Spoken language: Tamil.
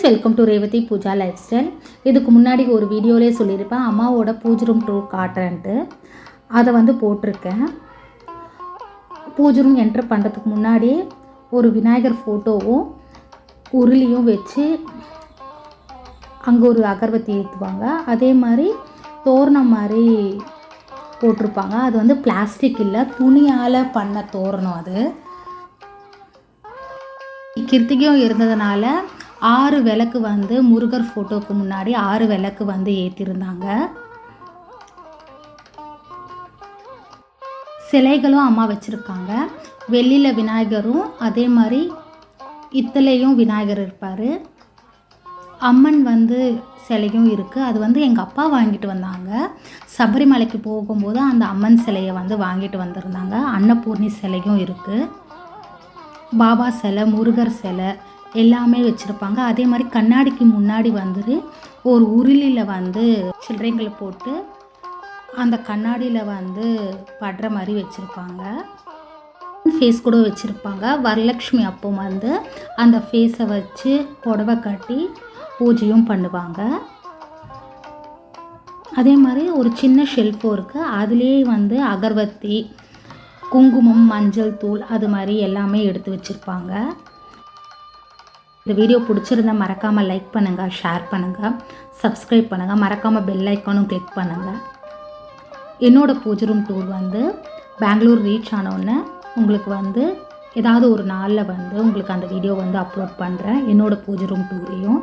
Friends welcome to Revathi Pooja life style இதுக்கு முன்னாடி ஒரு வீடியோலேயே சொல்லியிருப்பேன். அம்மாவோட பூஜை ரூம் டூர் காட்டுறேன்ட்டு. அதை வந்து போட்டிருக்கேன். பூஜை ரூம் என்ட்ரு பண்ணுறதுக்கு முன்னாடி ஒரு விநாயகர் ஃபோட்டோவும் உருளியும் வச்சு அங்கே ஒரு அகர்பத்தி ஏற்றுவாங்க அதே மாதிரி தோரணம் மாதிரி போட்டிருப்பாங்க. அது வந்து பிளாஸ்டிக் இல்லை துணியால் பண்ண தோரணம் அது. கிருத்திகையும் இருந்ததுனால ஆறு விளக்கு வந்து முருகர் ஃபோட்டோவுக்கு முன்னாடி ஆறு விளக்கு வந்து ஏற்றிருந்தாங்க சிலைகளும் அம்மா வச்சுருக்காங்க. வெள்ளியில் விநாயகரும் அதே மாதிரி இத்தலையும் விநாயகர் இருப்பார். அம்மன் வந்து சிலையும் இருக்குது அது வந்து எங்கள் அப்பா வாங்கிட்டு வந்தாங்க. சபரிமலைக்கு போகும்போது அந்த அம்மன் சிலையை வந்து வாங்கிட்டு வந்திருந்தாங்க. அன்னபூர்ணி சிலையும் இருக்குது பாபா சிலை முருகர் சிலை எல்லாமே வச்சுருப்பாங்க. அதே மாதிரி கண்ணாடிக்கு முன்னாடி வந்துட்டு ஒரு உருளியில் வந்து சில்லறைங்களை போட்டு அந்த கண்ணாடியில் வந்து படுற மாதிரி வச்சுருப்பாங்க. ஃபேஸ் கூட வச்சுருப்பாங்க. வரலட்சுமி அப்போ வந்து அந்த ஃபேஸை வச்சு புடவை கட்டி பூஜையும் பண்ணுவாங்க. அதே மாதிரி ஒரு சின்ன ஷெல்ஃபும் இருக்குது அதுலேயே வந்து அகர்வத்தி குங்குமம் மஞ்சள் தூள் அது மாதிரி எல்லாமே எடுத்து வச்சுருப்பாங்க. இந்த வீடியோ பிடிச்சிருந்தா மறக்காமல் லைக் பண்ணுங்கள் ஷேர் பண்ணுங்கள் சப்ஸ்கிரைப் பண்ணுங்கள் மறக்காமல் பெல் ஐக்கானும் கிளிக் பண்ணுங்கள் என்னோடய பூஜை ரூம் டூர் வந்து பெங்களூர் ரீச் ஆனோடனே உங்களுக்கு வந்து ஏதாவது ஒரு நாளில் வந்து உங்களுக்கு அந்த வீடியோ வந்து அப்லோட் பண்ணுறேன் என்னோடய பூஜை ரூம் டூரையும்